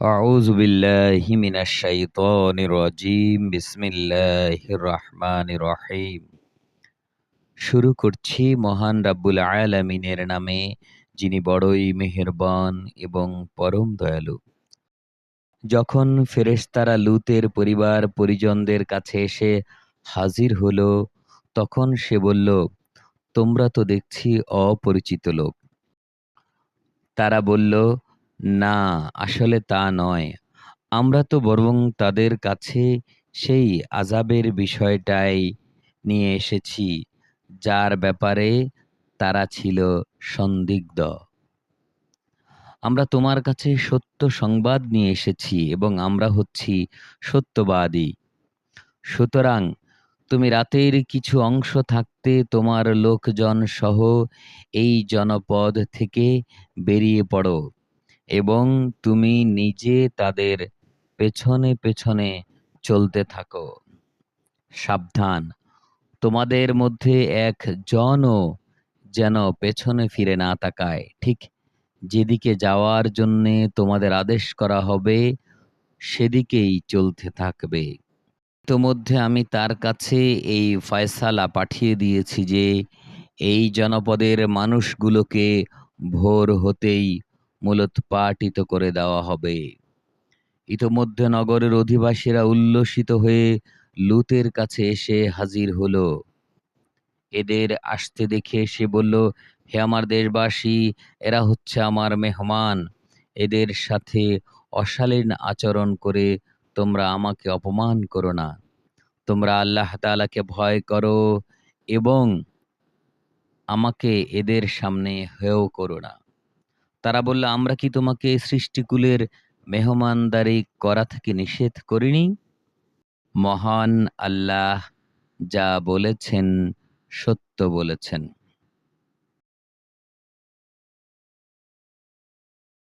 أعوذ بالله من الشيطان الرجيم بسم الله الرحمن الرحيم শুরু করছি মহান রাব্বুল আলামিনের নামে যিনি বড়ই মেহেরবান এবং পরম দয়ালু যখন ফেরেশতারা লুতের পরিবার পরিজনদের কাছে এসে হাজির হলো তখন সে বলল তোমরা তো দেখছি অপরিচিত লোক তারা বলল না, আসলে তা নয়। আমরা তো বরং তাদের কাছে সেই আজাবের বিষয়টাই নিয়ে এসেছি, যার ব্যাপারে তারা ছিল সন্দিগ্ধ। আমরা তোমার কাছে সত্য সংবাদ নিয়ে এসেছি এবং আমরা হচ্ছি সত্যবাদী। সুতরাং তুমি রাতের কিছু অংশ থাকতে তোমার লোকজন সহ এই জনপদ থেকে বেরিয়ে পড়ো। এবং তুমি নিজে তাদের পেছনে পেছনে চলতে থাকো। সাবধান। তোমাদের মধ্যে এক জনও যেন পেছনে ফিরে না তাকায়। ঠিক যেদিকে যাওয়ার জন্যে তোমাদের আদেশ করা হবে, সেদিকেই চলতে থাকবে। ইতোমধ্যে আমি তার কাছে এই ফয়সালা পাঠিয়ে দিয়েছি যে, এই জনপদের মানুষগুলোকে ভোর হতেই মূলোৎপাটিত করে দেওয়া হবে। ইতোমধ্যে নগরের অধিবাসীরা উল্লসিত হয়ে লুতের কাছে এসে হাজির হল। এদের আসতে দেখে সে বলল, হে আমার দেশবাসী, এরা হচ্ছে আমার মেহমান। এদের সাথে অশালীন আচরণ করে তোমরা আমাকে অপমান করো না। তোমরা আল্লাহ তাআলাকে ভয় করো এবং আমাকে এদের সামনে হেও করো না। তারা বলল, আমরা কি তোমাকে সৃষ্টিকুলের মেহমানদারি করা থেকে নিষেধ করিনি? মহান আল্লাহ যা বলেছেন সত্য বলেছেন।